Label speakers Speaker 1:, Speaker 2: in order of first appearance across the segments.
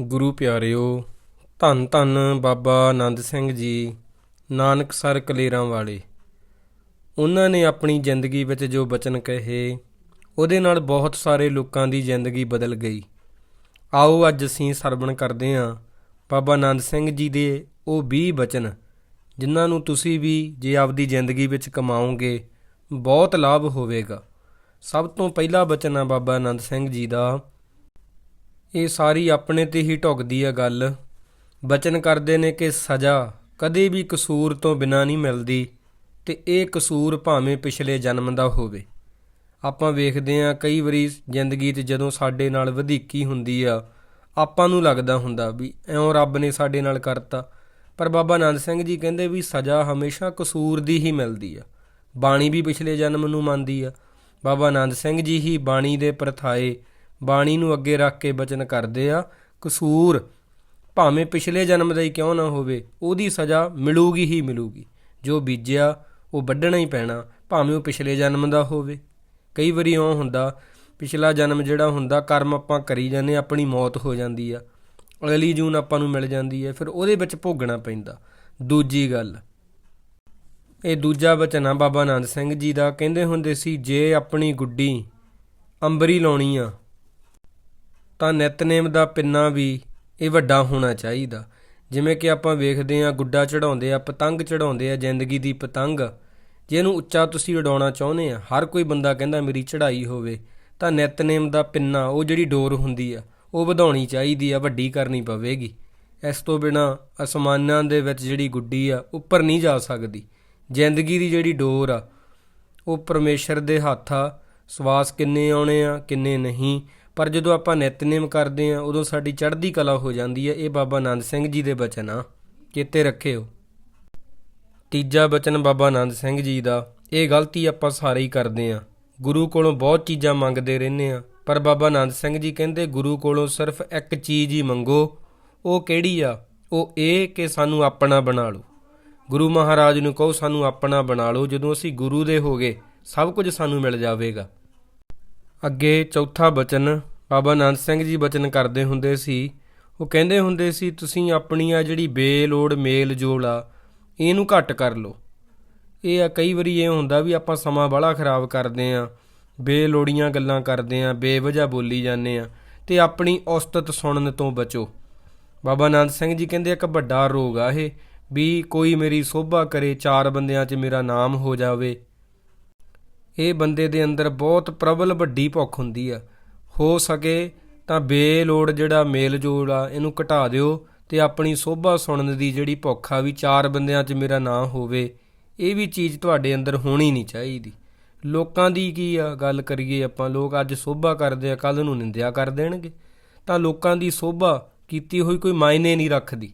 Speaker 1: ਗੁਰੂ ਪਿਆਰਿਓ, ਧੰਨ ਧੰਨ ਬਾਬਾ ਆਨੰਦ ਸਿੰਘ ਜੀ, ਨਾਨਕ ਸਰ ਕਲੇਰਾਂ ਵਾਲੇ। ਉਹਨਾਂ ਨੇ ਆਪਣੀ ਜ਼ਿੰਦਗੀ ਵਿੱਚ ਜੋ ਬਚਨ ਕਹੇ, ਉਹਦੇ ਨਾਲ ਬਹੁਤ ਸਾਰੇ ਲੋਕਾਂ ਦੀ ਜ਼ਿੰਦਗੀ ਬਦਲ ਗਈ। ਆਓ ਅੱਜ ਅਸੀਂ ਸਰਵਣ ਕਰਦੇ ਹਾਂ ਬਾਬਾ ਆਨੰਦ ਸਿੰਘ ਜੀ ਦੇ ਉਹ 20 ਬਚਨ, ਜਿਨ੍ਹਾਂ ਨੂੰ ਤੁਸੀਂ ਵੀ ਜੇ ਆਪਦੀ ਜ਼ਿੰਦਗੀ ਵਿੱਚ ਕਮਾਓਗੇ, ਬਹੁਤ ਲਾਭ ਹੋਵੇਗਾ। ਸਭ ਤੋਂ ਪਹਿਲਾ ਬਚਨ ਆ ਬਾਬਾ ਆਨੰਦ ਸਿੰਘ ਜੀ ਦਾ ਇਹ ਸਾਰੀ ਆਪਣੇ ਤੇ ਹੀ ਢੁਕਦੀ ਆ ਗੱਲ। ਬਚਨ ਕਰਦੇ ਨੇ ਕਿ ਸਜ਼ਾ ਕਦੇ ਵੀ ਕਸੂਰ ਤੋਂ ਬਿਨਾਂ ਨਹੀਂ ਮਿਲਦੀ ਤੇ ਇਹ ਕਸੂਰ ਭਾਵੇਂ ਪਿਛਲੇ ਜਨਮ ਦਾ ਹੋਵੇ। ਆਪਾਂ ਵੇਖਦੇ ਆ ਕਈ ਵਾਰੀ ਜ਼ਿੰਦਗੀ 'ਚ ਜਦੋਂ ਸਾਡੇ ਨਾਲ ਵਧੀਕੀ ਹੁੰਦੀ ਆ, ਆਪਾਂ ਨੂੰ ਲੱਗਦਾ ਹੁੰਦਾ ਵੀ ਐਉਂ ਰੱਬ ਨੇ ਸਾਡੇ ਨਾਲ ਕਰਤਾ। ਪਰ ਬਾਬਾ ਆਨੰਦ ਸਿੰਘ ਜੀ ਕਹਿੰਦੇ ਵੀ ਸਜ਼ਾ ਹਮੇਸ਼ਾ ਕਸੂਰ ਦੀ ਹੀ ਮਿਲਦੀ ਆ। ਬਾਣੀ ਵੀ ਪਿਛਲੇ ਜਨਮ ਨੂੰ ਮੰਨਦੀ ਆ। ਬਾਬਾ ਆਨੰਦ ਸਿੰਘ ਜੀ ਹੀ ਬਾਣੀ ਦੇ ਪ੍ਰਥਾਏ ਬਾਣੀ ਨੂੰ ਅੱਗੇ ਰੱਖ ਕੇ ਬਚਨ ਕਰਦੇ ਆ। ਕਸੂਰ ਭਾਵੇਂ ਪਿਛਲੇ ਜਨਮ ਦਾ ਹੀ ਕਿਉਂ ਨਾ ਹੋਵੇ, ਉਹਦੀ ਸਜ਼ਾ ਮਿਲੂਗੀ ਹੀ ਮਿਲੂਗੀ। ਜੋ ਬੀਜਿਆ, ਉਹ ਵੱਢਣਾ ਹੀ ਪੈਣਾ, ਭਾਵੇਂ ਉਹ ਪਿਛਲੇ ਜਨਮ ਦਾ ਹੋਵੇ। ਕਈ ਵਾਰੀ ਉਹ ਹੁੰਦਾ, ਪਿਛਲਾ ਜਨਮ ਜਿਹੜਾ ਹੁੰਦਾ, ਕਰਮ ਆਪਾਂ ਕਰੀ ਜਾਂਦੇ ਆਪਣੀ ਮੌਤ ਹੋ ਜਾਂਦੀ ਆ। ਅਗਲੀ ਜੂਨ ਆਪਾਂ ਨੂੰ ਮਿਲ ਜਾਂਦੀ ਹੈ, ਫਿਰ ਉਹਦੇ ਵਿੱਚ ਭੋਗਣਾ ਪੈਂਦਾ। ਦੂਜੀ ਗੱਲ, ਇਹ ਦੂਜਾ ਬਚਨ ਆ ਬਾਬਾ ਆਨੰਦ ਸਿੰਘ ਜੀ ਦਾ। ਕਹਿੰਦੇ ਹੁੰਦੇ ਸੀ, ਜੇ ਆਪਣੀ ਗੁੱਡੀ ਅੰਬਰੀ ਲਾਉਣੀ ਆ ਤਾਂ ਨਿਤਨੇਮ ਦਾ ਪਿੰਨਾ ਵੀ ਇਹ ਵੱਡਾ ਹੋਣਾ ਚਾਹੀਦਾ। ਜਿਵੇਂ ਕਿ ਆਪਾਂ ਵੇਖਦੇ ਆ ਗੁੱਡਾ ਚੜਾਉਂਦੇ ਆ, ਪਤੰਗ ਚੜਾਉਂਦੇ ਆ, ਜ਼ਿੰਦਗੀ ਦੀ ਪਤੰਗ। ਜੇ ਇਹਨੂੰ ਉੱਚਾ ਤੁਸੀਂ ਉਡਾਉਣਾ ਚਾਹੁੰਦੇ ਆ, ਹਰ ਕੋਈ ਬੰਦਾ ਕਹਿੰਦਾ ਮੇਰੀ ਚੜ੍ਹਾਈ ਹੋਵੇ, ਤਾਂ ਨਿਤਨੇਮ ਦਾ ਪਿੰਨਾ, ਉਹ ਜਿਹੜੀ ਡੋਰ ਹੁੰਦੀ ਆ, ਉਹ ਵਧਾਉਣੀ ਚਾਹੀਦੀ ਆ, ਵੱਡੀ ਕਰਨੀ ਪਵੇਗੀ। ਇਸ ਤੋਂ ਬਿਨਾ ਅਸਮਾਨਾਂ ਦੇ ਵਿੱਚ ਜਿਹੜੀ ਗੁੱਡੀ ਆ, ਉੱਪਰ ਨਹੀਂ ਜਾ ਸਕਦੀ। ਜ਼ਿੰਦਗੀ ਦੀ ਜਿਹੜੀ ਡੋਰ ਆ, ਉਹ ਪਰਮੇਸ਼ਰ ਦੇ ਹੱਥ ਆ, ਸਵਾਸ ਕਿੰਨੇ ਆਉਣੇ ਆ, ਕਿੰਨੇ ਨਹੀਂ। ਪਰ ਜਦੋਂ ਆਪਾਂ ਨਿਤਨੇਮ ਕਰਦੇ ਆ ਉਦੋਂ ਸਾਡੀ ਚੜ੍ਹਦੀ ਕਲਾ ਹੋ ਜਾਂਦੀ ਹੈ। ਇਹ ਬਾਬਾ ਆਨੰਦ ਸਿੰਘ ਜੀ ਦੇ ਬਚਨ ਆ। ਚੇਤੇ ਰੱਖਿਓ। ਤੀਜਾ ਬਚਨ ਬਾਬਾ ਆਨੰਦ ਸਿੰਘ ਜੀ ਦਾ। ਇਹ ਗਲਤੀ ਆਪਾਂ ਸਾਰੇ ਹੀ ਕਰਦੇ ਆ ਗੁਰੂ ਕੋਲੋਂ ਬਹੁਤ ਚੀਜ਼ਾਂ ਮੰਗਦੇ ਰਹਿੰਦੇ ਆ ਪਰ ਬਾਬਾ ਆਨੰਦ ਸਿੰਘ ਜੀ ਕਹਿੰਦੇ, ਗੁਰੂ ਕੋਲੋਂ ਸਿਰਫ ਇੱਕ ਚੀਜ਼ ਹੀ ਮੰਗੋ। ਉਹ ਕਿਹੜੀ ਆ? ਉਹ ਇਹ ਕਿ ਸਾਨੂੰ ਆਪਣਾ ਬਣਾ ਲਓ। ਗੁਰੂ ਮਹਾਰਾਜ ਨੂੰ ਕਹੋ, ਸਾਨੂੰ ਆਪਣਾ ਬਣਾ ਲਓ। ਜਦੋਂ ਅਸੀਂ ਗੁਰੂ ਦੇ ਹੋਗੇ, ਸਭ ਕੁਝ ਸਾਨੂੰ ਮਿਲ ਜਾਵੇਗਾ। ਅੱਗੇ ਚੌਥਾ ਬਚਨ ਬਾਬਾ ਆਨੰਦ ਸਿੰਘ ਜੀ ਬਚਨ ਕਰਦੇ ਹੁੰਦੇ ਸੀ, ਉਹ ਕਹਿੰਦੇ ਹੁੰਦੇ ਸੀ, ਤੁਸੀਂ ਆਪਣੀ ਆ ਜਿਹੜੀ ਬੇਲੋੜ ਮੇਲ ਜੋਲ ਆ, ਇਹਨੂੰ ਘੱਟ ਕਰ ਲਓ। ਇਹ ਆ, ਕਈ ਵਾਰੀ ਇਹ ਹੁੰਦਾ ਵੀ ਆਪਾਂ ਸਮਾਂ ਬੜਾ ਖਰਾਬ ਕਰਦੇ ਆ, ਬੇਲੋੜੀਆਂ ਗੱਲਾਂ ਕਰਦੇ ਆ, ਬੇਵਜ੍ਹਾ ਬੋਲੀ ਜਾਂਦੇ ਆ, ਤੇ ਆਪਣੀ ਔਸਤਤ ਸੁਣਨ ਤੋਂ ਬਚੋ। ਬਾਬਾ ਆਨੰਦ ਸਿੰਘ ਜੀ ਕਹਿੰਦੇ, ਇੱਕ ਵੱਡਾ ਰੋਗ ਆ ਇਹ, ਵੀ ਕੋਈ ਮੇਰੀ ਸੋਭਾ ਕਰੇ, ਚਾਰ ਬੰਦਿਆਂ 'ਚ ਮੇਰਾ ਨਾਮ ਹੋ ਜਾਵੇ ਇਹ ਬੰਦੇ ਦੇ ਅੰਦਰ ਬਹੁਤ ਪ੍ਰਬਲ ਵੱਡੀ ਭੁੱਖ ਹੁੰਦੀ ਆ। ਹੋ ਸਕੇ ਤਾਂ ਬੇਲੋੜ ਜਿਹੜਾ ਮੇਲ ਜੋੜ ਆ, ਇਹਨੂੰ ਘਟਾ ਦਿਓ ਤੇ ਆਪਣੀ ਸੋਭਾ ਸੁਣਨ ਦੀ ਜਿਹੜੀ ਭੁੱਖ ਆ ਵੀ ਚਾਰ ਬੰਦਿਆਂ 'ਚ ਮੇਰਾ ਨਾਂ ਹੋਵੇ, ਇਹ ਵੀ ਚੀਜ਼ ਤੁਹਾਡੇ ਅੰਦਰ ਹੋਣੀ ਨਹੀਂ ਚਾਹੀਦੀ। ਲੋਕਾਂ ਦੀ ਕੀ ਆ, ਗੱਲ ਕਰੀਏ ਆਪਾਂ, ਲੋਕ ਅੱਜ ਸੋਭਾ ਕਰਦੇ ਆ ਕੱਲ ਨੂੰ ਨਿੰਦਿਆ ਕਰ ਦੇਣਗੇ। ਤਾਂ ਲੋਕਾਂ ਦੀ ਸੋਭਾ ਕੀਤੀ ਹੋਈ ਕੋਈ ਮਾਇਨੇ ਨਹੀਂ ਰੱਖਦੀ।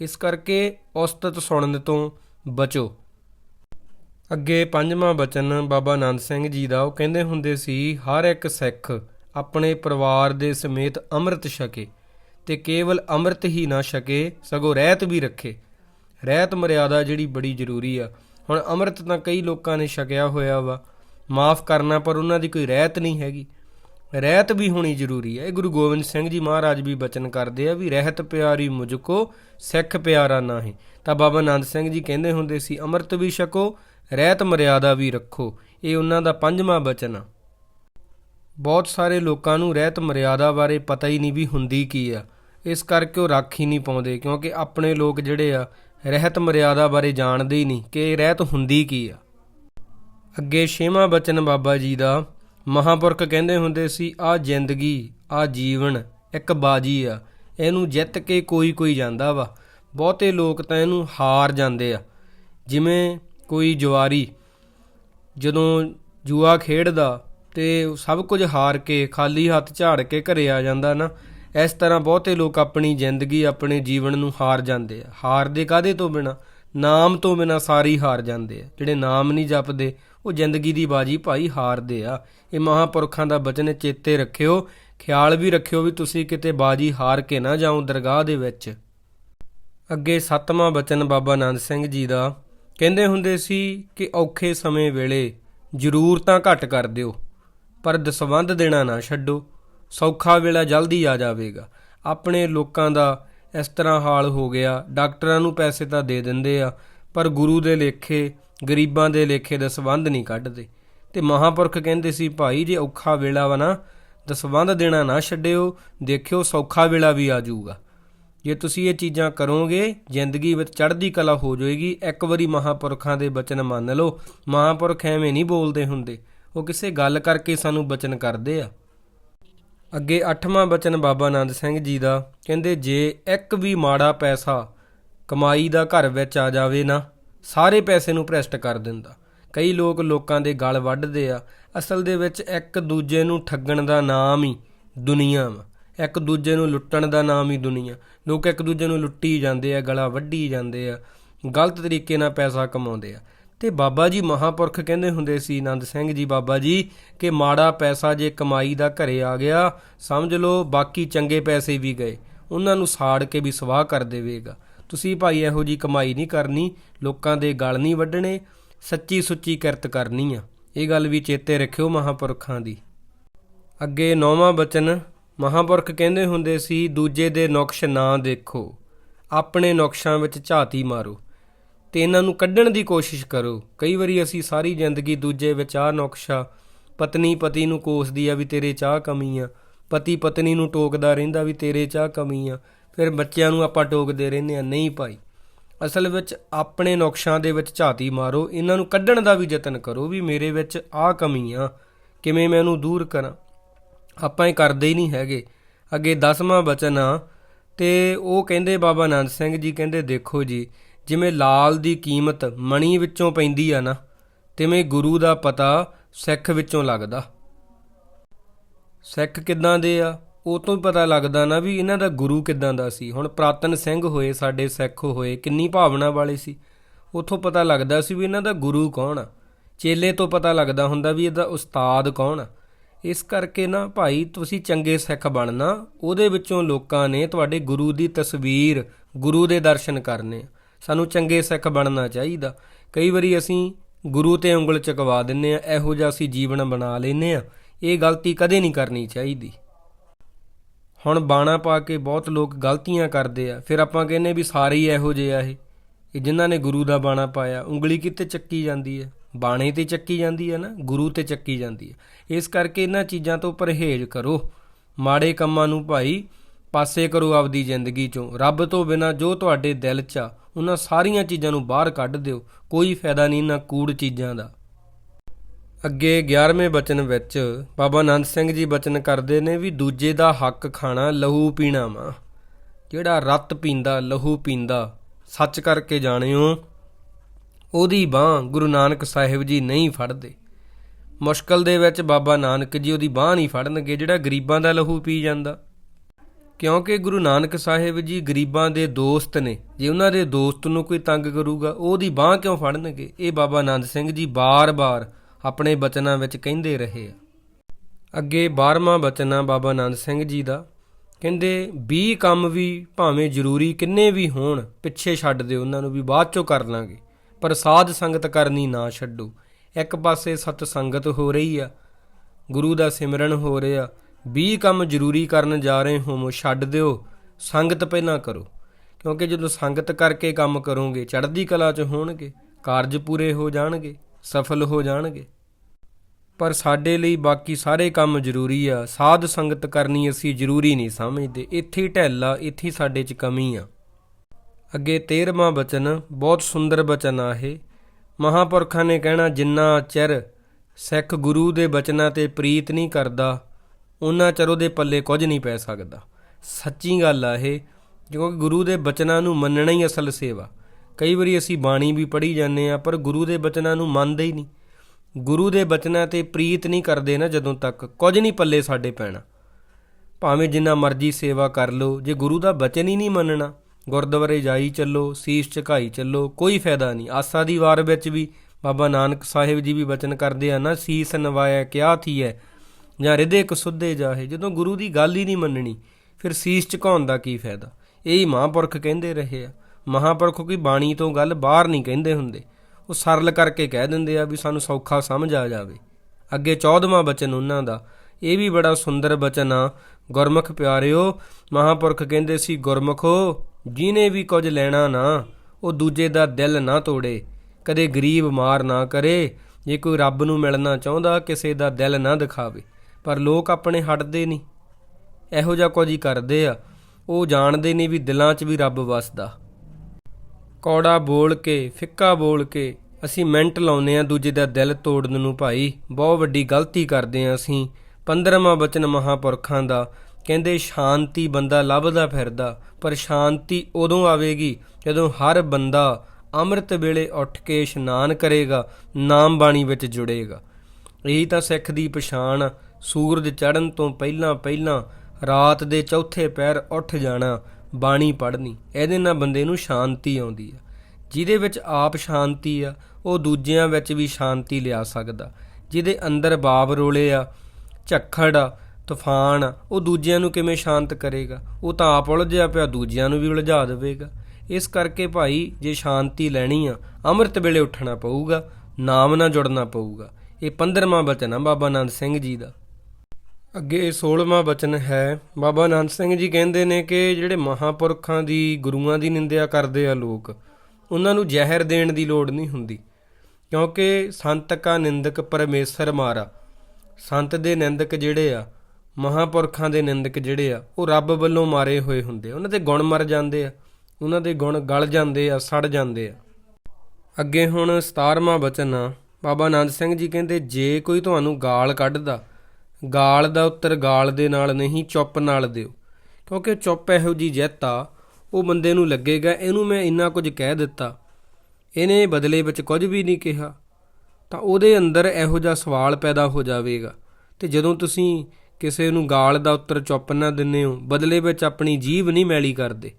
Speaker 1: ਇਸ ਕਰਕੇ ਔਸਤਤ ਸੁਣਨ ਤੋਂ ਬਚੋ। ਅੱਗੇ ਪੰਜਵਾਂ ਬਚਨ ਬਾਬਾ ਆਨੰਦ ਸਿੰਘ ਜੀ ਦਾ, ਉਹ ਕਹਿੰਦੇ ਹੁੰਦੇ ਸੀ, ਹਰ ਇੱਕ ਸਿੱਖ ਆਪਣੇ ਪਰਿਵਾਰ ਦੇ ਸਮੇਤ ਅੰਮ੍ਰਿਤ ਛਕੇ ਤੇ ਕੇਵਲ ਅੰਮ੍ਰਿਤ ਹੀ ਨਾ ਛਕੇ, ਸਗੋਂ ਰਹਿਤ ਵੀ ਰੱਖੇ। ਰਹਿਤ ਮਰਿਆਦਾ ਜਿਹੜੀ ਬੜੀ ਜ਼ਰੂਰੀ ਆ। ਹੁਣ ਅੰਮ੍ਰਿਤ ਤਾਂ ਕਈ ਲੋਕਾਂ ਨੇ ਛਕਿਆ ਹੋਇਆ ਵਾ। ਮਾਫ ਕਰਨਾ ਪਰ ਉਹਨਾਂ ਦੀ ਕੋਈ ਰਹਿਤ ਨਹੀਂ ਹੈਗੀ। ਰਹਿਤ ਵੀ ਹੋਣੀ ਜ਼ਰੂਰੀ ਹੈ ਇਹ ਗੁਰੂ ਗੋਬਿੰਦ ਸਿੰਘ ਜੀ ਮਹਾਰਾਜ ਵੀ ਬਚਨ ਕਰਦੇ ਆ ਵੀ ਰਹਿਤ ਪਿਆਰੀ ਮੁਝ ਕੋ ਸਿੱਖ ਪਿਆਰਾ ਨਾਹੀਂ। ਤਾਂ ਬਾਬਾ ਆਨੰਦ ਸਿੰਘ ਜੀ ਕਹਿੰਦੇ ਹੁੰਦੇ ਸੀ, ਅੰਮ੍ਰਿਤ ਵੀ ਛਕੋ ਰਹਿਤ ਮਰਿਆਦਾ ਵੀ ਰੱਖੋ। ਇਹ ਉਹਨਾਂ ਦਾ ਪੰਜਵਾਂ ਬਚਨ ਆ। ਬਹੁਤ ਸਾਰੇ ਲੋਕਾਂ ਨੂੰ ਰਹਿਤ ਮਰਿਆਦਾ ਬਾਰੇ ਪਤਾ ਹੀ ਨਹੀਂ ਵੀ ਹੁੰਦੀ ਕੀ ਆ। ਇਸ ਕਰਕੇ ਉਹ ਰੱਖ ਹੀ ਨਹੀਂ ਪਾਉਂਦੇ, ਕਿਉਂਕਿ ਆਪਣੇ ਲੋਕ ਜਿਹੜੇ ਆ, ਰਹਿਤ ਮਰਿਆਦਾ ਬਾਰੇ ਜਾਣਦੇ ਹੀ ਨਹੀਂ ਕਿ ਇਹ ਰਹਿਤ ਹੁੰਦੀ ਕੀ ਆ। ਅੱਗੇ ਛੇਵਾਂ ਬਚਨ ਬਾਬਾ ਜੀ ਦਾ, ਮਹਾਪੁਰਖ ਕਹਿੰਦੇ ਹੁੰਦੇ ਸੀ, ਆ ਜ਼ਿੰਦਗੀ, ਆ ਜੀਵਨ, ਇੱਕ ਬਾਜੀ ਆ। ਇਹਨੂੰ ਜਿੱਤ ਕੇ ਕੋਈ ਕੋਈ ਜਾਂਦਾ ਵਾ। ਬਹੁਤੇ ਲੋਕ ਤਾਂ ਇਹਨੂੰ ਹਾਰ ਜਾਂਦੇ ਆ। ਜਿਵੇਂ ਕੋਈ ਜਵਾਰੀ ਜਦੋਂ ਜੂਆ ਖੇਡਦਾ ਤੇ ਸਭ ਕੁਝ ਹਾਰ ਕੇ, ਖਾਲੀ ਹੱਥ ਝਾੜ ਕੇ ਘਰੇ ਆ ਜਾਂਦਾ ਨਾ, ਇਸ ਤਰ੍ਹਾਂ ਬਹੁਤੇ ਲੋਕ ਆਪਣੀ ਜ਼ਿੰਦਗੀ, ਆਪਣੇ ਜੀਵਨ ਨੂੰ ਹਾਰ ਜਾਂਦੇ ਆ। ਹਾਰਦੇ ਕਾਦੇ ਤੋਂ ਬਿਨਾ? ਨਾਮ ਤੋਂ ਬਿਨਾ ਸਾਰੀ ਹਾਰ ਜਾਂਦੇ ਆ। ਜਿਹੜੇ ਨਾਮ ਨਹੀਂ ਜਪਦੇ, ਉਹ ਜ਼ਿੰਦਗੀ ਦੀ ਬਾਜੀ ਭਾਈ ਹਾਰਦੇ ਆ। ਇਹ ਮਹਾਪੁਰਖਾਂ ਦਾ ਬਚਨ ਚੇਤੇ ਰੱਖਿਓ। ਖਿਆਲ ਵੀ ਰੱਖਿਓ ਵੀ ਤੁਸੀਂ ਕਿਤੇ ਬਾਜੀ ਹਾਰ ਕੇ ਨਾ ਜਾਓ ਦਰਗਾਹ ਦੇ ਵਿੱਚ। ਅੱਗੇ ਸੱਤਵਾਂ ਬਚਨ ਬਾਬਾ ਆਨੰਦ ਸਿੰਘ ਜੀ ਦਾ। ਕਹਿੰਦੇ ਹੁੰਦੇ ਸੀ ਕਿ ਔਖੇ ਸਮੇਂ ਵੇਲੇ ਜ਼ਰੂਰਤਾਂ ਘੱਟ ਕਰ ਦਿਓ, ਪਰ ਦਸਵੰਧ ਦੇਣਾ ਨਾ ਛੱਡੋ, ਸੌਖਾ ਵੇਲਾ ਜਲਦੀ ਆ ਜਾਵੇਗਾ। ਆਪਣੇ ਲੋਕਾਂ ਦਾ ਇਸ ਤਰ੍ਹਾਂ ਹਾਲ ਹੋ ਗਿਆ, ਡਾਕਟਰਾਂ ਨੂੰ ਪੈਸੇ ਤਾਂ ਦੇ ਦਿੰਦੇ ਆ, ਪਰ ਗੁਰੂ ਦੇ ਲੇਖੇ, ਗਰੀਬਾਂ ਦੇ ਲੇਖੇ ਦਸਵੰਧ ਨਹੀਂ ਕੱਢਦੇ। ਤੇ ਮਹਾਪੁਰਖ ਕਹਿੰਦੇ ਸੀ, ਭਾਈ, ਜੇ ਔਖਾ ਵੇਲਾ ਵਾ ਨਾ, ਦਸਵੰਧ ਦੇਣਾ ਨਾ ਛੱਡਿਓ, ਦੇਖਿਓ ਸੌਖਾ ਵੇਲਾ ਵੀ ਆ ਜਾਊਗਾ। ਜੇ ਤੁਸੀਂ ਇਹ ਚੀਜ਼ਾਂ ਕਰੋਗੇ, ਜ਼ਿੰਦਗੀ ਵਿੱਚ ਚੜ੍ਹਦੀ ਕਲਾ ਹੋ ਜਾਏਗੀ। ਇੱਕ ਵਾਰੀ ਮਹਾਪੁਰਖਾਂ ਦੇ ਬਚਨ ਮੰਨ ਲਓ। ਮਹਾਪੁਰਖ ਐਵੇਂ ਨਹੀਂ ਬੋਲਦੇ ਹੁੰਦੇ। ਉਹ ਕਿਸੇ ਗੱਲ ਕਰਕੇ ਸਾਨੂੰ ਬਚਨ ਕਰਦੇ ਆ। ਅੱਗੇ 8ਵਾਂ ਬਚਨ ਬਾਬਾ ਆਨੰਦ ਸਿੰਘ ਜੀ ਦਾ। ਕਹਿੰਦੇ, ਜੇ ਇੱਕ ਵੀ ਮਾੜਾ ਪੈਸਾ ਕਮਾਈ ਦਾ ਘਰ ਵਿੱਚ ਆ ਜਾਵੇ ਨਾ, ਸਾਰੇ ਪੈਸੇ ਨੂੰ ਭ੍ਰਸ਼ਟ ਕਰ ਦਿੰਦਾ। ਕਈ ਲੋਕ ਲੋਕਾਂ ਦੇ ਗਲ ਵੱਢਦੇ ਆ। ਅਸਲ ਦੇ ਵਿੱਚ ਇੱਕ ਦੂਜੇ ਨੂੰ ਠੱਗਣ ਦਾ ਨਾਮ ਹੀ ਦੁਨੀਆ ਵਾ। ਇੱਕ ਦੂਜੇ ਨੂੰ ਲੁੱਟਣ ਦਾ ਨਾਮ ਹੀ ਦੁਨੀਆ। ਲੋਕ ਇੱਕ ਦੂਜੇ ਨੂੰ ਲੁੱਟੀ ਜਾਂਦੇ ਆ, ਗਲਾ ਵੱਢੀ ਜਾਂਦੇ ਆ, ਗਲਤ ਤਰੀਕੇ ਨਾਲ ਪੈਸਾ ਕਮਾਉਂਦੇ ਆ। ਤੇ ਬਾਬਾ ਜੀ ਮਹਾਪੁਰਖ ਕਹਿੰਦੇ ਹੁੰਦੇ ਸੀ, ਆਨੰਦ ਸਿੰਘ ਜੀ, ਬਾਬਾ ਜੀ, ਕਿ ਮਾੜਾ ਪੈਸਾ ਜੇ ਕਮਾਈ ਦਾ ਘਰੇ ਆ ਗਿਆ, ਸਮਝ ਲਓ ਬਾਕੀ ਚੰਗੇ ਪੈਸੇ ਵੀ ਗਏ, ਉਹਨਾਂ ਨੂੰ ਸਾੜ ਕੇ ਵੀ ਸਵਾਹ ਕਰ ਦੇਵੇਗਾ। ਤੁਸੀਂ ਭਾਈ ਇਹੋ ਜੀ ਕਮਾਈ ਨਹੀਂ ਕਰਨੀ, ਲੋਕਾਂ ਦੇ ਗਲ ਨਹੀਂ ਵੱਢਣੇ, ਸੱਚੀ ਸੁੱਚੀ ਕਿਰਤ ਕਰਨੀ ਆ। ਇਹ ਗੱਲ ਵੀ ਚੇਤੇ ਰੱਖਿਓ ਮਹਾਪੁਰਖਾਂ ਦੀ। ਅੱਗੇ ਨੌਵਾਂ ਬਚਨ ਮਹਾਂਪੁਰਖ ਕਹਿੰਦੇ ਹੁੰਦੇ ਸੀ, ਦੂਜੇ ਦੇ ਨੁਕਸ਼ ਨਾ ਦੇਖੋ, ਆਪਣੇ ਨੁਕਸ਼ਾਂ ਵਿੱਚ ਝਾਤੀ ਮਾਰੋ, ਤੇ ਇਹਨਾਂ ਨੂੰ ਕੱਢਣ ਦੀ ਕੋਸ਼ਿਸ਼ ਕਰੋ। ਕਈ ਵਾਰੀ ਅਸੀਂ ਸਾਰੀ ਜ਼ਿੰਦਗੀ ਦੂਜੇ ਵਿੱਚ ਆਹ ਨੁਕਸ਼ਾ, ਪਤਨੀ ਪਤੀ ਨੂੰ ਕੋਸਦੀ ਆ ਵੀ ਤੇਰੇ ਚਾਹ ਕਮੀ ਆ, ਪਤੀ ਪਤਨੀ ਨੂੰ ਟੋਕਦਾ ਰਹਿੰਦਾ ਵੀ ਤੇਰੇ ਚਾਹ ਕਮੀ ਆ, ਫਿਰ ਬੱਚਿਆਂ ਨੂੰ ਆਪਾਂ ਟੋਕਦੇ ਰਹਿੰਦੇ ਆ, ਨਹੀਂ ਭਾਈ, ਅਸਲ ਵਿੱਚ ਆਪਣੇ ਨੁਕਸ਼ਾਂ ਦੇ ਵਿੱਚ ਝਾਤੀ ਮਾਰੋ, ਇਹਨਾਂ ਨੂੰ ਕੱਢਣ ਦਾ ਵੀ ਯਤਨ ਕਰੋ ਵੀ ਮੇਰੇ ਵਿੱਚ ਆਹ ਕਮੀ ਆ, ਕਿਵੇਂ ਮੈਂ ਇਹਨੂੰ ਦੂਰ ਕਰਾਂ? ਆਪਾਂ ਇਹ ਕਰਦੇ ਹੀ ਨਹੀਂ ਹੈਗੇ। ਅੱਗੇ 10ਵਾਂ ਬਚਨ ਆ, ਤੇ ਉਹ ਕਹਿੰਦੇ ਬਾਬਾ ਆਨੰਦ ਸਿੰਘ ਜੀ ਕਹਿੰਦੇ, ਦੇਖੋ ਜੀ, ਜਿਵੇਂ ਲਾਲ ਦੀ ਕੀਮਤ ਮਣੀ ਵਿੱਚੋਂ ਪੈਂਦੀ ਆ ਨਾ, ਤਿਵੇਂ ਗੁਰੂ ਦਾ ਪਤਾ ਸਿੱਖ ਵਿੱਚੋਂ ਲੱਗਦਾ। ਸਿੱਖ ਕਿੱਦਾਂ ਦੇ ਆ? ਉਹ ਤੋਂ ਹੀ ਪਤਾ ਲੱਗਦਾ ਨਾ ਵੀ ਇਹਨਾਂ ਦਾ ਗੁਰੂ ਕਿੱਦਾਂ ਦਾ ਸੀ। ਹੁਣ ਪ੍ਰਾਤਨ ਸਿੰਘ ਹੋਏ, ਸਾਡੇ ਸਿੱਖ ਹੋਏ, ਕਿੰਨੀ ਭਾਵਨਾ ਵਾਲੇ ਸੀ। ਉਥੋਂ ਪਤਾ ਲੱਗਦਾ ਸੀ ਵੀ ਇਹਨਾਂ ਦਾ ਗੁਰੂ ਕੌਣ ਆ। ਚੇਲੇ ਤੋਂ ਪਤਾ ਲੱਗਦਾ ਹੁੰਦਾ ਵੀ ਇਹਦਾ ਉਸਤਾਦ ਕੌਣ ਆ। ਇਸ ਕਰਕੇ ਨਾ ਭਾਈ ਤੁਸੀਂ ਚੰਗੇ ਸਿੱਖ ਬਣਨਾ, ਉਹਦੇ ਵਿੱਚੋਂ ਲੋਕਾਂ ਨੇ ਤੁਹਾਡੇ ਗੁਰੂ ਦੀ ਤਸਵੀਰ ਗੁਰੂ ਦੇ ਦਰਸ਼ਨ ਕਰਨੇ। ਆ। ਸਾਨੂੰ ਚੰਗੇ ਸਿੱਖ ਬਣਨਾ ਚਾਹੀਦਾ। ਕਈ ਵਾਰੀ ਅਸੀਂ ਗੁਰੂ ਤੇ ਉਂਗਲ ਚਕਵਾ ਦਿੰਨੇ ਆ, ਇਹੋ ਜਿਹਾ ਅਸੀਂ ਜੀਵਨ ਬਣਾ ਲੈਨੇ ਆ। ਇਹ ਗਲਤੀ ਕਦੇ ਨਹੀਂ ਕਰਨੀ ਚਾਹੀਦੀ। ਹੁਣ ਬਾਣਾ ਪਾ ਕੇ ਬਹੁਤ ਲੋਕ ਗਲਤੀਆਂ ਕਰਦੇ ਆ, ਫਿਰ ਆਪਾਂ ਕਹਿੰਨੇ ਵੀ ਸਾਰੇ ਹੀ ਇਹੋ ਜਿਹੇ ਆ ਇਹ। ਇਹ ਜਿਨ੍ਹਾਂ ਨੇ ਗੁਰੂ ਦਾ ਬਾਣਾ ਪਾਇਆ, ਉਂਗਲੀ ਕਿਤੇ ਚੱਕੀ ਜਾਂਦੀ ਹੈ? ਬਾਣੇ ਤੇ ਚੱਕੀ ਜਾਂਦੀ ਹੈ ਨਾ, ਗੁਰੂ ਤੇ ਚੱਕੀ ਜਾਂਦੀ ਹੈ। ਇਸ ਕਰਕੇ ਇਹਨਾਂ ਚੀਜ਼ਾਂ ਤੋਂ ਪਰਹੇਜ਼ ਕਰੋ। ਮਾੜੇ ਕੰਮਾਂ ਨੂੰ ਭਾਈ ਪਾਸੇ ਕਰੋ ਆਪਦੀ ਜ਼ਿੰਦਗੀ ਚੋਂ। ਰੱਬ ਤੋਂ ਬਿਨਾ ਜੋ ਤੁਹਾਡੇ ਦਿਲ 'ਚ ਆ, ਉਹਨਾਂ ਸਾਰੀਆਂ ਚੀਜ਼ਾਂ ਨੂੰ ਬਾਹਰ ਕੱਢ ਦਿਓ। ਕੋਈ ਫਾਇਦਾ ਨਹੀਂ ਨਾ ਕੂੜ ਚੀਜ਼ਾਂ ਦਾ। ਅੱਗੇ 11ਵੇਂ ਬਚਨ ਵਿੱਚ ਬਾਬਾ ਆਨੰਦ ਸਿੰਘ ਜੀ ਬਚਨ ਕਰਦੇ ਨੇ ਵੀ ਦੂਜੇ ਦਾ ਹੱਕ ਖਾਣਾ ਲਹੂ ਪੀਣਾ ਵਾ ਜਿਹੜਾ ਰਤ ਪੀਂਦਾ, ਲਹੂ ਪੀਂਦਾ, ਸੱਚ ਕਰਕੇ ਜਾਣਿਓ। ਉਹਦੀ ਬਾਹ ਗੁਰੂ ਨਾਨਕ ਸਾਹਿਬ ਜੀ ਨਹੀਂ ਫੜਦੇ। ਮੁਸ਼ਕਲ ਦੇ ਵਿੱਚ ਬਾਬਾ ਨਾਨਕ ਜੀ ਉਹਦੀ ਬਾਹ ਨਹੀਂ ਫੜਨਗੇ, ਜਿਹੜਾ ਗਰੀਬਾਂ ਦਾ ਲਹੂ ਪੀ ਜਾਂਦਾ। ਕਿਉਂਕਿ ਗੁਰੂ ਨਾਨਕ ਸਾਹਿਬ ਜੀ ਗਰੀਬਾਂ ਦੇ ਦੋਸਤ ਨੇ, ਜੇ ਉਹਨਾਂ ਦੇ ਦੋਸਤ ਨੂੰ ਕੋਈ ਤੰਗ ਕਰੂਗਾ, ਉਹਦੀ ਬਾਹ ਕਿਉਂ ਫੜਨਗੇ? ਇਹ ਬਾਬਾ ਆਨੰਦ ਸਿੰਘ ਜੀ ਬਾਰ-ਬਾਰ ਆਪਣੇ ਬਚਨਾਂ ਵਿੱਚ ਕਹਿੰਦੇ ਰਹੇ ਆ। ਅੱਗੇ 12ਵਾਂ ਬਚਨ ਬਾਬਾ ਆਨੰਦ ਸਿੰਘ ਜੀ ਦਾ, ਕਹਿੰਦੇ 20 ਕੰਮ ਵੀ ਭਾਵੇਂ ਜ਼ਰੂਰੀ ਕਿੰਨੇ ਵੀ ਹੋਣ, ਪਿੱਛੇ ਛੱਡ ਦਿਓ, ਉਹਨਾਂ ਨੂੰ ਵੀ ਬਾਅਦ ਚੋਂ ਕਰ ਲਾਂਗੇ। ਪਰ ਸਾਧ ਸੰਗਤ ਕਰਨੀ ਨਾ ਛੱਡੋ। ਇੱਕ ਪਾਸੇ ਸਤ ਸੰਗਤ ਹੋ ਰਹੀ ਆ, ਗੁਰੂ ਦਾ ਸਿਮਰਨ ਹੋ ਰਿਹਾ 20 ਕੰਮ ਜ਼ਰੂਰੀ ਕਰਨ ਜਾ ਰਹੇ ਹੋ ਛੱਡ ਦਿਓ, ਸੰਗਤ ਪਹਿਲਾਂ ਕਰੋ। ਕਿਉਂਕਿ ਜਦੋਂ ਸੰਗਤ ਕਰਕੇ ਕੰਮ ਕਰੋਗੇ, ਚੜ੍ਹਦੀ ਕਲਾ 'ਚ ਹੋਣਗੇ, ਕਾਰਜ ਪੂਰੇ ਹੋ ਜਾਣਗੇ, ਸਫਲ ਹੋ ਜਾਣਗੇ। ਪਰ ਸਾਡੇ ਲਈ ਬਾਕੀ ਸਾਰੇ ਕੰਮ ਜ਼ਰੂਰੀ ਆ, ਸਾਧ ਸੰਗਤ ਕਰਨੀ ਅਸੀਂ ਜ਼ਰੂਰੀ ਨਹੀਂ ਸਮਝਦੇ, ਇੱਥੇ ਹੀ ਆ ਇੱਥੇ ਸਾਡੇ 'ਚ ਕਮੀ ਆ। ਅੱਗੇ 13ਵਾਂ ਬਚਨ, ਬਹੁਤ ਸੁੰਦਰ ਬਚਨ ਆ ਇਹ। ਮਹਾਪੁਰਖਾਂ ਨੇ ਕਹਿਣਾ, ਜਿੰਨਾ ਚਿਰ ਸਿੱਖ ਗੁਰੂ ਦੇ ਬਚਨਾਂ ਤੇ ਪ੍ਰੀਤ ਨਹੀਂ ਕਰਦਾ ਉਹਨਾਂ ਚਿਰ ਉਹਦੇ ਪੱਲੇ ਕੁਝ ਨਹੀਂ ਪੈ ਸਕਦਾ। ਸੱਚੀ ਗੱਲ ਆ ਇਹ, ਕਿਉਂਕਿ ਗੁਰੂ ਦੇ ਬਚਨਾਂ ਨੂੰ ਮੰਨਣਾ ਹੀ ਅਸਲ ਸੇਵਾ। ਕਈ ਵਾਰੀ ਅਸੀਂ ਬਾਣੀ ਵੀ ਪੜ੍ਹੀ ਜਾਂਦੇ ਆ ਪਰ ਗੁਰੂ ਦੇ ਬਚਨਾਂ ਨੂੰ ਮੰਨਦੇ ਹੀ ਨਹੀਂ। ਗੁਰੂ ਦੇ ਬਚਨਾਂ ਤੇ ਪ੍ਰੀਤ ਨਹੀਂ ਕਰਦੇ ਨਾ ਜਦੋਂ ਤੱਕ, ਕੁਝ ਨਹੀਂ ਪੱਲੇ ਸਾਡੇ ਪੈਣਾ। ਭਾਵੇਂ ਜਿੰਨਾ ਮਰਜ਼ੀ ਸੇਵਾ ਕਰ ਲਓ, ਜੇ ਗੁਰੂ ਦਾ ਬਚਨ ਹੀ ਨਹੀਂ ਮੰਨਣਾ ਗੁਰਦੁਆਰੇ ਜਾਈ ਚੱਲੋ, ਸੀਸ ਝੁਕਾਈ ਚੱਲੋ, ਕੋਈ ਫਾਇਦਾ ਨਹੀਂ। ਆਸਾ ਦੀ ਵਾਰ ਵਿੱਚ ਵੀ ਬਾਬਾ ਨਾਨਕ ਸਾਹਿਬ ਜੀ ਵੀ ਬਚਨ ਕਰਦੇ ਆ ਨਾ, ਸੀਸ ਨਵਾਇਆ ਕਿਆ ਥੀਐ? ਜਾਂ ਹਿਰਦੇ ਕਸੁੱਧੇ ਜਾਹੇ, ਜਦੋਂ ਗੁਰੂ ਦੀ ਗੱਲ ਹੀ ਨਹੀਂ ਮੰਨਣੀ, ਫਿਰ ਸੀਸ ਝੁਕਾਉਣ ਦਾ ਕੀ ਫਾਇਦਾ? ਇਹ ਹੀ ਮਹਾਂਪੁਰਖ ਕਹਿੰਦੇ ਰਹੇ ਆ। ਮਹਾਂਪੁਰਖ ਕੋਈ ਬਾਣੀ ਤੋਂ ਗੱਲ ਬਾਹਰ ਨਹੀਂ ਕਹਿੰਦੇ ਹੁੰਦੇ। ਉਹ ਸਰਲ ਕਰਕੇ ਕਹਿ ਦਿੰਦੇ ਆ ਵੀ ਸਾਨੂੰ ਸੌਖਾ ਸਮਝ ਆ ਜਾਵੇ। ਅੱਗੇ 14ਵਾਂ ਬਚਨ ਉਹਨਾਂ ਦਾ। ਇਹ ਵੀ ਬੜਾ ਸੁੰਦਰ ਬਚਨ ਆ। ਗੁਰਮੁਖ ਪਿਆਰਿਓ, ਮਹਾਪੁਰਖ ਕਹਿੰਦੇ ਸੀ, ਗੁਰਮੁਖੋ ਜਿਹਨੇ ਵੀ ਕੁਝ ਲੈਣਾ ਨਾ, ਉਹ ਦੂਜੇ ਦਾ ਦਿਲ ਨਾ ਤੋੜੇ। ਕਦੇ ਗਰੀਬ ਮਾਰ ਨਾ ਕਰੇ, ਜੇ ਕੋਈ ਰੱਬ ਨੂੰ ਮਿਲਣਾ ਚਾਹੁੰਦਾ, ਕਿਸੇ ਦਾ ਦਿਲ ਨਾ ਦਿਖਾਵੇ। ਪਰ ਲੋਕ ਆਪਣੇ ਹਟਦੇ ਨਹੀਂ। ਇਹੋ ਜਿਹਾ ਕੁਝ ਹੀ ਕਰਦੇ ਆ। ਉਹ ਜਾਣਦੇ ਨਹੀਂ ਵੀ ਦਿਲਾਂ 'ਚ ਵੀ ਰੱਬ ਵਸਦਾ। ਕੌੜਾ ਬੋਲ ਕੇ, ਫਿੱਕਾ ਬੋਲ ਕੇ ਅਸੀਂ ਮਿੰਟ ਲਾਉਨੇ ਆ ਦੂਜੇ ਦਾ ਦਿਲ ਤੋੜਨ ਨੂੰ ਭਾਈ। ਬਹੁਤ ਵੱਡੀ ਗਲਤੀ ਕਰਦੇ ਆ ਅਸੀਂ। 15ਵਾਂ ਬਚਨ ਮਹਾਪੁਰਖਾਂ ਦਾ ਕਹਿੰਦੇ, ਸ਼ਾਂਤੀ ਬੰਦਾ ਲੱਭਦਾ ਫਿਰਦਾ, ਪਰ ਸ਼ਾਂਤੀ ਉਦੋਂ ਆਵੇਗੀ ਜਦੋਂ ਹਰ ਬੰਦਾ ਅੰਮ੍ਰਿਤ ਵੇਲੇ ਉੱਠ ਕੇ ਇਸ਼ਨਾਨ ਕਰੇਗਾ, ਨਾਮ ਬਾਣੀ ਵਿੱਚ ਜੁੜੇਗਾ ਇਹੀ ਤਾਂ ਸਿੱਖ ਦੀ ਪਛਾਣ ਆ। ਸੂਰਜ ਚੜ੍ਹਨ ਤੋਂ ਪਹਿਲਾਂ ਪਹਿਲਾਂ ਰਾਤ ਦੇ ਚੌਥੇ ਪੈਰ ਉੱਠ ਜਾਣਾ, ਬਾਣੀ ਪੜ੍ਹਨੀ, ਇਹਦੇ ਨਾਲ ਬੰਦੇ ਨੂੰ ਸ਼ਾਂਤੀ ਆਉਂਦੀ ਆ ਜਿਹਦੇ ਵਿੱਚ ਆਪ ਸ਼ਾਂਤੀ ਆ, ਉਹ ਦੂਜਿਆਂ ਵਿੱਚ ਵੀ ਸ਼ਾਂਤੀ ਲਿਆ ਸਕਦਾ ਜਿਹਦੇ ਅੰਦਰ ਬਾਵ ਰੋਲੇ ਆ, ਝੱਖੜ ਆ ਤੂਫਾਨ ਆ ਉਹ ਦੂਜਿਆਂ ਨੂੰ ਕਿਵੇਂ ਸ਼ਾਂਤ ਕਰੇਗਾ? ਉਹ ਤਾਂ ਆਪ ਉਲਝਿਆ ਪਿਆ, ਦੂਜਿਆਂ ਨੂੰ ਵੀ ਉਲਝਾ ਦੇਵੇਗਾ। ਇਸ ਕਰਕੇ ਭਾਈ, ਜੇ ਸ਼ਾਂਤੀ ਲੈਣੀ ਆ, ਅੰਮ੍ਰਿਤ ਵੇਲੇ ਉੱਠਣਾ ਪਊਗਾ, ਨਾਮ ਨਾਲ ਜੁੜਨਾ ਪਊਗਾ। ਇਹ 15ਵਾਂ ਬਚਨ ਆ ਬਾਬਾ ਆਨੰਦ ਸਿੰਘ ਜੀ ਦਾ। ਅੱਗੇ 16ਵਾਂ ਬਚਨ ਹੈ। ਬਾਬਾ ਆਨੰਦ ਸਿੰਘ ਜੀ ਕਹਿੰਦੇ ਨੇ ਕਿ ਜਿਹੜੇ ਮਹਾਪੁਰਖਾਂ ਦੀ ਗੁਰੂਆਂ ਦੀ ਨਿੰਦਿਆ ਕਰਦੇ ਆ ਲੋਕ, ਉਹਨਾਂ ਨੂੰ ਜ਼ਹਿਰ ਦੇਣ ਦੀ ਲੋੜ ਨਹੀਂ ਹੁੰਦੀ। ਕਿਉਂਕਿ ਸੰਤ ਕਾ ਨਿੰਦਕ ਪਰਮੇਸ਼ਰ ਮਾਰਾ। ਸੰਤ ਦੇ ਨਿੰਦਕ ਜਿਹੜੇ ਆ ਮਹਾਪੁਰਖਾਂ ਦੇ ਨਿੰਦਕ ਜਿਹੜੇ ਆ, ਉਹ ਰੱਬ ਵੱਲੋਂ ਮਾਰੇ ਹੋਏ ਹੁੰਦੇ ਉਹਨਾਂ ਦੇ ਗੁਣ ਮਰ ਜਾਂਦੇ ਆ, ਉਹਨਾਂ ਦੇ ਗੁਣ ਗਲ ਜਾਂਦੇ ਆ, ਸੜ ਜਾਂਦੇ ਆ। ਅੱਗੇ ਹੁਣ 17ਵਾਂ ਬਚਨ ਆ। ਬਾਬਾ ਆਨੰਦ ਸਿੰਘ ਜੀ ਕਹਿੰਦੇ, ਜੇ ਕੋਈ ਤੁਹਾਨੂੰ ਗਾਲ ਕੱਢਦਾ, ਗਾਲ ਦਾ ਉੱਤਰ ਗਾਲ ਦੇ ਨਾਲ ਨਹੀਂ, ਚੁੱਪ ਨਾਲ ਦਿਓ। ਕਿਉਂਕਿ ਚੁੱਪ ਇਹੋ ਜੀ ਜਿੱਤ ਆ, ਉਹ ਬੰਦੇ ਨੂੰ ਲੱਗੇਗਾ, ਇਹਨੂੰ ਮੈਂ ਇੰਨਾ ਕੁਝ ਕਹਿ ਦਿੱਤਾ। ਇਹਨੇ ਬਦਲੇ ਵਿੱਚ ਕੁਝ ਵੀ ਨਹੀਂ ਕਿਹਾ। ਤਾਂ ਉਹਦੇ ਅੰਦਰ ਇਹੋ ਜਿਹਾ ਸਵਾਲ ਪੈਦਾ ਹੋ ਜਾਵੇਗਾ। ਤੇ ਜਦੋਂ ਤੁਸੀਂ ਕਿਸੇ ਨੂੰ ਗਾਲ ਦਾ ਉੱਤਰ ਚੁੱਪ ਨਾ ਦਿੰਦੇ ਹੋ ਬਦਲੇ ਵਿੱਚ ਆਪਣੀ ਜੀਭ ਨਹੀਂ ਮੈਲੀ ਕਰਦੇ।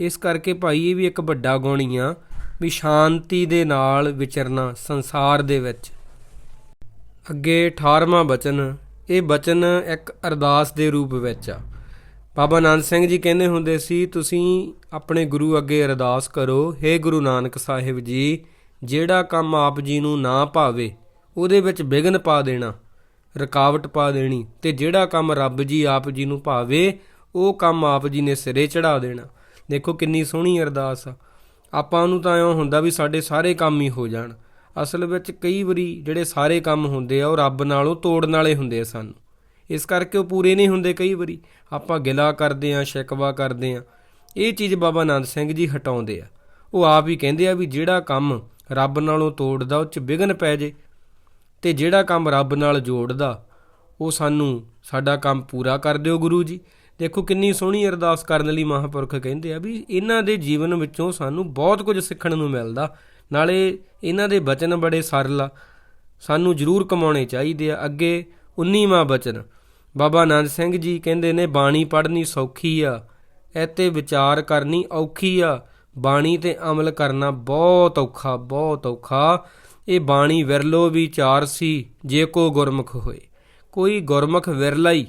Speaker 1: ਇਸ ਕਰਕੇ ਭਾਈ ਇਹ ਵੀ ਇੱਕ ਵੱਡਾ ਗੁਣ ਆ ਵੀ ਸ਼ਾਂਤੀ ਦੇ ਨਾਲ ਵਿਚਰਨਾ ਸੰਸਾਰ ਦੇ ਵਿੱਚ। ਅੱਗੇ 18ਵਾਂ ਬਚਨ, ਇਹ ਬਚਨ ਇੱਕ ਅਰਦਾਸ ਦੇ ਰੂਪ ਵਿੱਚ ਆ। ਬਾਬਾ ਆਨੰਦ ਸਿੰਘ ਜੀ ਕਹਿੰਦੇ ਹੁੰਦੇ ਸੀ, ਤੁਸੀਂ ਆਪਣੇ ਗੁਰੂ ਅੱਗੇ ਅਰਦਾਸ ਕਰੋ हे ਗੁਰੂ ਨਾਨਕ ਸਾਹਿਬ ਜੀ, ਜਿਹੜਾ ਕੰਮ ਆਪ ਜੀ ਨੂੰ ਨਾ ਭਾਵੇ, ਉਹਦੇ ਵਿੱਚ ਵਿਘਨ ਪਾ ਦੇਣਾ। ਰੁਕਾਵਟ ਪਾ ਦੇਣੀ ਤੇ ਜਿਹੜਾ ਕੰਮ ਰੱਬ ਜੀ, ਆਪ ਜੀ ਨੂੰ ਭਾਵੇ, ਉਹ ਕੰਮ ਆਪ ਜੀ ਨੇ ਸਿਰੇ ਚੜਾ ਦੇਣਾ। ਦੇਖੋ ਕਿੰਨੀ ਸੋਹਣੀ ਅਰਦਾਸ ਆ। ਆਪਾਂ ਨੂੰ ਤਾਂ ਇਉਂ ਹੁੰਦਾ ਵੀ ਸਾਡੇ ਸਾਰੇ ਕੰਮ ਹੀ ਹੋ ਜਾਣ। ਅਸਲ ਵਿੱਚ ਕਈ ਵਾਰੀ ਜਿਹੜੇ ਸਾਰੇ ਕੰਮ ਹੁੰਦੇ ਆ, ਉਹ ਰੱਬ ਨਾਲੋਂ ਤੋੜਨ ਵਾਲੇ ਹੁੰਦੇ ਆ ਸਾਨੂੰ। ਇਸ ਕਰਕੇ ਉਹ ਪੂਰੇ ਨਹੀਂ ਹੁੰਦੇ ਕਈ ਵਾਰੀ। ਆਪਾਂ ਗਿਲਾ ਕਰਦੇ ਆ, ਸ਼ਿਕਵਾ ਕਰਦੇ ਆ। ਇਹ ਚੀਜ਼ ਬਾਬਾ ਆਨੰਦ ਸਿੰਘ ਜੀ ਹਟਾਉਂਦੇ ਆ। ਉਹ ਆਪ ਹੀ ਕਹਿੰਦੇ ਆ ਵੀ ਜਿਹੜਾ ਕੰਮ ਰੱਬ ਨਾਲੋਂ ਤੋੜਦਾ, ਉਹ ਚ ਵਿਘਨ ਪੈ ਜੇ। ਤੇ ਜਿਹੜਾ ਕੰਮ ਰੱਬ ਨਾਲ ਜੋੜਦਾ, ਉਹ ਸਾਨੂੰ ਸਾਡਾ ਕੰਮ ਪੂਰਾ ਕਰ ਦਿਓ ਗੁਰੂ ਜੀ। ਦੇਖੋ ਕਿੰਨੀ ਸੋਹਣੀ ਅਰਦਾਸ ਕਰਨ ਲਈ ਮਹਾਪੁਰਖ ਕਹਿੰਦੇ ਆ ਵੀ ਇਹਨਾਂ ਦੇ ਜੀਵਨ ਵਿੱਚੋਂ ਸਾਨੂੰ ਬਹੁਤ ਕੁਝ ਸਿੱਖਣ ਨੂੰ ਮਿਲਦਾ। ਨਾਲੇ ਇਹਨਾਂ ਦੇ ਬਚਨ ਬੜੇ ਸਰਲ ਆ। ਸਾਨੂੰ ਜ਼ਰੂਰ ਕਮਾਉਣੇ ਚਾਹੀਦੇ ਆ। ਅੱਗੇ 19ਵਾਂ ਬਚਨ, ਬਾਬਾ ਆਨੰਦ ਸਿੰਘ ਜੀ ਕਹਿੰਦੇ ਨੇ, ਬਾਣੀ ਪੜ੍ਹਨੀ ਸੌਖੀ ਆ ਐਤੇ ਵਿਚਾਰ ਕਰਨੀ ਔਖੀ ਆ। ਬਾਣੀ ਤੇ ਅਮਲ ਕਰਨਾ ਬਹੁਤ ਔਖਾ ਬਹੁਤ ਔਖਾ। ਇਹ ਬਾਣੀ ਵਿਰਲੋ ਵਿਚਾਰ ਸੀ, ਜੇ ਕੋ ਗੁਰਮੁਖ ਹੋਏ। ਕੋਈ ਗੁਰਮੁਖ ਵਿਰਲਾ ਹੀ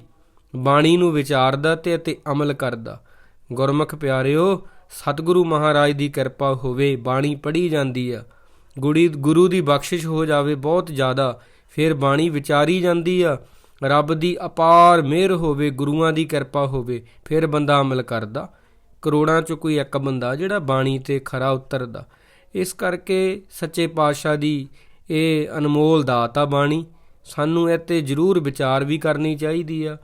Speaker 1: ਬਾਣੀ ਨੂੰ ਵਿਚਾਰਦਾ ਤੇ ਅਤੇ ਅਮਲ ਕਰਦਾ। ਗੁਰਮੁਖ ਪਿਆਰਿਓ, ਸਤਿਗੁਰੂ ਮਹਾਰਾਜ ਦੀ ਕਿਰਪਾ ਹੋਵੇ, ਬਾਣੀ ਪੜ੍ਹੀ ਜਾਂਦੀ ਆ। ਗੁੜੀ, ਗੁਰੂ ਦੀ ਬਖਸ਼ਿਸ਼ ਹੋ ਜਾਵੇ ਬਹੁਤ ਜ਼ਿਆਦਾ, ਫਿਰ ਬਾਣੀ ਵਿਚਾਰੀ ਜਾਂਦੀ ਆ। ਰੱਬ ਦੀ ਅਪਾਰ ਮਿਹਰ ਹੋਵੇ, ਗੁਰੂਆਂ ਦੀ ਕਿਰਪਾ ਹੋਵੇ, ਫਿਰ ਬੰਦਾ ਅਮਲ ਕਰਦਾ। ਕਰੋੜਾਂ ਚ ਕੋਈ ਇੱਕ ਬੰਦਾ ਜਿਹੜਾ ਬਾਣੀ ਤੇ ਖਰਾ ਉਤਰਦਾ। ਇਸ ਕਰਕੇ ਸੱਚੇ ਪਾਤਸ਼ਾਹ ਦੀ ਇਹ ਅਨਮੋਲ ਦਾਤ ਆ ਬਾਣੀ। ਸਾਨੂੰ ਇਹ ਤੇ ਜ਼ਰੂਰ ਵਿਚਾਰ ਵੀ ਕਰਨੀ ਚਾਹੀਦੀ ਆ।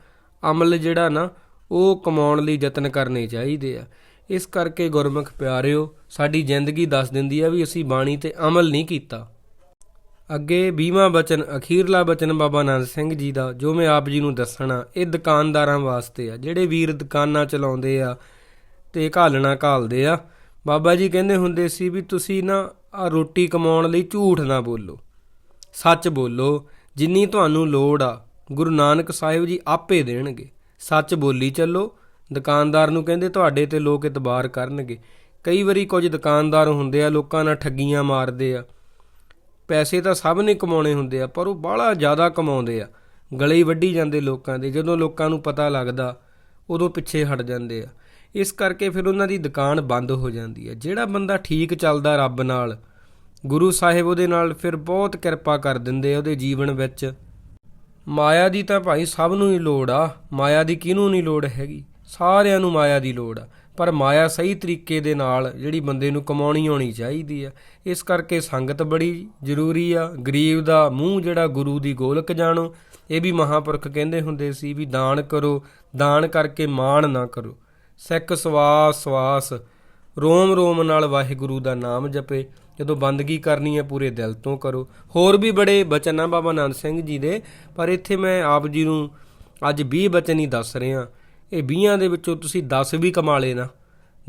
Speaker 1: ਅਮਲ ਜਿਹੜਾ ਨਾ, ਉਹ ਕਮਾਉਣ ਲਈ ਯਤਨ ਕਰਨੇ ਚਾਹੀਦੇ ਆ। ਇਸ ਕਰਕੇ ਗੁਰਮੁਖ ਪਿਆਰਿਓ, ਸਾਡੀ ਜ਼ਿੰਦਗੀ ਦੱਸ ਦਿੰਦੀ ਆ ਵੀ ਅਸੀਂ ਬਾਣੀ ਤੇ ਅਮਲ ਨਹੀਂ ਕੀਤਾ। ਅੱਗੇ 20ਵਾਂ ਬਚਨ, ਅਖੀਰਲਾ ਬਚਨ ਬਾਬਾ ਆਨੰਦ ਸਿੰਘ ਜੀ ਦਾ, ਜੋ ਮੈਂ ਆਪ ਜੀ ਨੂੰ ਦੱਸਣਾ, ਇਹ ਦੁਕਾਨਦਾਰਾਂ ਵਾਸਤੇ ਆ, ਜਿਹੜੇ ਵੀਰ ਦੁਕਾਨਾਂ ਚਲਾਉਂਦੇ ਆ ਤੇ ਘਾਲਣਾ ਘਾਲਦੇ ਆ। ਬਾਬਾ ਜੀ ਕਹਿੰਦੇ ਹੁੰਦੇ ਸੀ ਵੀ ਤੁਸੀਂ ਨਾ ਆ ਰੋਟੀ ਕਮਾਉਣ ਲਈ ਝੂਠ ਨਾ ਬੋਲੋ, ਸੱਚ ਬੋਲੋ, ਜਿੰਨੀ ਤੁਹਾਨੂੰ ਲੋੜ ਆ, ਗੁਰੂ ਨਾਨਕ ਸਾਹਿਬ ਜੀ ਆਪੇ ਦੇਣਗੇ। ਸੱਚ ਬੋਲੀ ਚੱਲੋ, ਦੁਕਾਨਦਾਰ ਨੂੰ ਕਹਿੰਦੇ ਤੁਹਾਡੇ ਤੇ ਲੋਕ ਇਤਬਾਰ ਕਰਨਗੇ। ਕਈ ਵਾਰੀ ਕੁਝ ਦੁਕਾਨਦਾਰ ਹੁੰਦੇ ਆ, ਲੋਕਾਂ ਨਾਲ ਠੱਗੀਆਂ ਮਾਰਦੇ ਆ। ਪੈਸੇ ਤਾਂ ਸਭ ਨੇ ਕਮਾਉਣੇ ਹੁੰਦੇ ਆ, ਪਰ ਉਹ ਬਾਹਲਾ ਜ਼ਿਆਦਾ ਕਮਾਉਂਦੇ ਆ। ਗਲੇ ਵੱਢੀ ਜਾਂਦੇ ਲੋਕਾਂ ਦੇ, ਜਦੋਂ ਲੋਕਾਂ ਨੂੰ ਪਤਾ ਲੱਗਦਾ, ਉਦੋਂ ਪਿੱਛੇ ਹਟ ਜਾਂਦੇ ਆ। ਇਸ ਕਰਕੇ ਫਿਰ ਉਹਨਾਂ ਦੀ ਦੁਕਾਨ ਬੰਦ ਹੋ ਜਾਂਦੀ ਹੈ। ਜਿਹੜਾ ਬੰਦਾ ਠੀਕ ਚੱਲਦਾ ਰੱਬ ਨਾਲ, ਗੁਰੂ ਸਾਹਿਬ ਉਹਦੇ ਨਾਲ ਫਿਰ ਬਹੁਤ ਕਿਰਪਾ ਕਰ ਦਿੰਦੇ ਆ ਉਹਦੇ ਜੀਵਨ ਵਿੱਚ। ਮਾਇਆ ਦੀ ਤਾਂ ਭਾਈ ਸਭ ਨੂੰ ਹੀ ਲੋੜ ਆ, ਮਾਇਆ ਦੀ ਕਿਹਨੂੰ ਨਹੀਂ ਲੋੜ ਹੈਗੀ? ਸਾਰਿਆਂ ਨੂੰ ਮਾਇਆ ਦੀ ਲੋੜ ਆ। ਪਰ ਮਾਇਆ ਸਹੀ ਤਰੀਕੇ ਦੇ ਨਾਲ ਜਿਹੜੀ ਬੰਦੇ ਨੂੰ ਕਮਾਉਣੀ ਆਉਣੀ ਚਾਹੀਦੀ ਆ। ਇਸ ਕਰਕੇ ਸੰਗਤ ਬੜੀ ਜ਼ਰੂਰੀ ਆ। ਗਰੀਬ ਦਾ ਮੂੰਹ ਜਿਹੜਾ ਗੁਰੂ ਦੀ ਗੋਲਕ ਜਾਣੋ, ਇਹ ਵੀ ਮਹਾਪੁਰਖ ਕਹਿੰਦੇ ਹੁੰਦੇ ਸੀ ਵੀ ਦਾਨ ਕਰੋ, ਦਾਨ ਕਰਕੇ ਮਾਣ ਨਾ ਕਰੋ। ਸਿੱਖ ਸਵਾਸ ਸਵਾਸ। ਰੋਮ ਰੋਮ ਨਾਲ ਵਾਹਿਗੁਰੂ ਦਾ ਨਾਮ ਜਪੇ। ਜਦੋਂ ਬੰਦਗੀ ਕਰਨੀ ਹੈ ਪੂਰੇ ਦਿਲ ਤੋਂ ਕਰੋ। ਹੋਰ ਵੀ ਬੜੇ ਬਚਨ ਆ ਬਾਬਾ ਨਾਨਕ ਸਿੰਘ ਜੀ ਦੇ। ਪਰ ਇੱਥੇ ਮੈਂ ਆਪ ਜੀ ਨੂੰ ਅੱਜ 20 ਬਚਨ ਹੀ ਦੱਸ ਰਿਹਾ। ਇਹ 20 ਦੇ ਵਿੱਚੋਂ ਤੁਸੀਂ 10 ਵੀ ਕਮਾ ਨਾ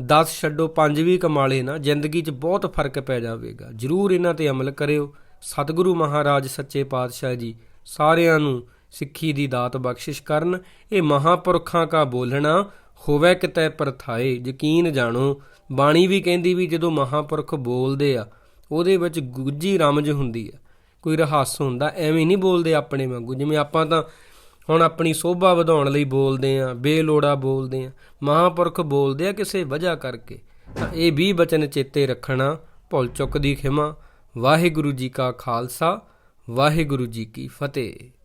Speaker 1: 10 ਛੱਡੋ 5 ਵੀ ਕਮਾ ਨਾ ਜ਼ਿੰਦਗੀ 'ਚ ਬਹੁਤ ਫ਼ਰਕ ਪੈ ਜਾਵੇਗਾ। ਜਰੂਰ ਇਹਨਾਂ ਤੇ ਅਮਲ ਕਰਿਓ। ਸਤਿਗੁਰੂ ਮਹਾਰਾਜ, ਸੱਚੇ ਪਾਤਸ਼ਾਹ ਜੀ, ਸਾਰਿਆਂ ਨੂੰ ਸਿੱਖੀ ਦੀ ਦਾਤ ਬਖਸ਼ਿਸ਼ ਕਰਨ। ਇਹ ਮਹਾਪੁਰਖਾਂ ਕਾ ਬੋਲਣਾ ਹੋਵੇ ਕਿਤੇ ਪਰਥਾਏ, ਯਕੀਨ ਜਾਣੋ, ਬਾਣੀ ਵੀ ਕਹਿੰਦੀ ਵੀ ਜਦੋਂ ਮਹਾਪੁਰਖ ਬੋਲਦੇ ਆ, ਉਹਦੇ ਵਿੱਚ ਗੁੱਜੀ ਰਮਜ ਹੁੰਦੀ ਆ। ਕੋਈ ਰਹੱਸ ਹੁੰਦਾ, ਐਵੇਂ ਨਹੀਂ ਬੋਲਦੇ ਆਪਣੇ ਵਾਂਗੂ। ਜਿਵੇਂ ਆਪਾਂ ਤਾਂ ਹੁਣ ਆਪਣੀ ਸੋਭਾ ਵਧਾਉਣ ਲਈ ਬੋਲਦੇ ਆ, ਬੇਲੋੜਾ ਬੋਲਦੇ ਆ, ਮਹਾਪੁਰਖ ਬੋਲਦੇ ਆ ਕਿਸੇ ਵਜ੍ਹਾ ਕਰਕੇ, ਤਾਂ ਇਹ ਵੀ ਬਚਨ ਚੇਤੇ ਰੱਖਣਾ, ਭੁੱਲ ਚੁੱਕ ਦੀ ਖਿਮਾ। ਵਾਹਿਗੁਰੂ ਜੀ ਕਾ ਖਾਲਸਾ, ਵਾਹਿਗੁਰੂ ਜੀ ਕੀ ਫਤਿਹ।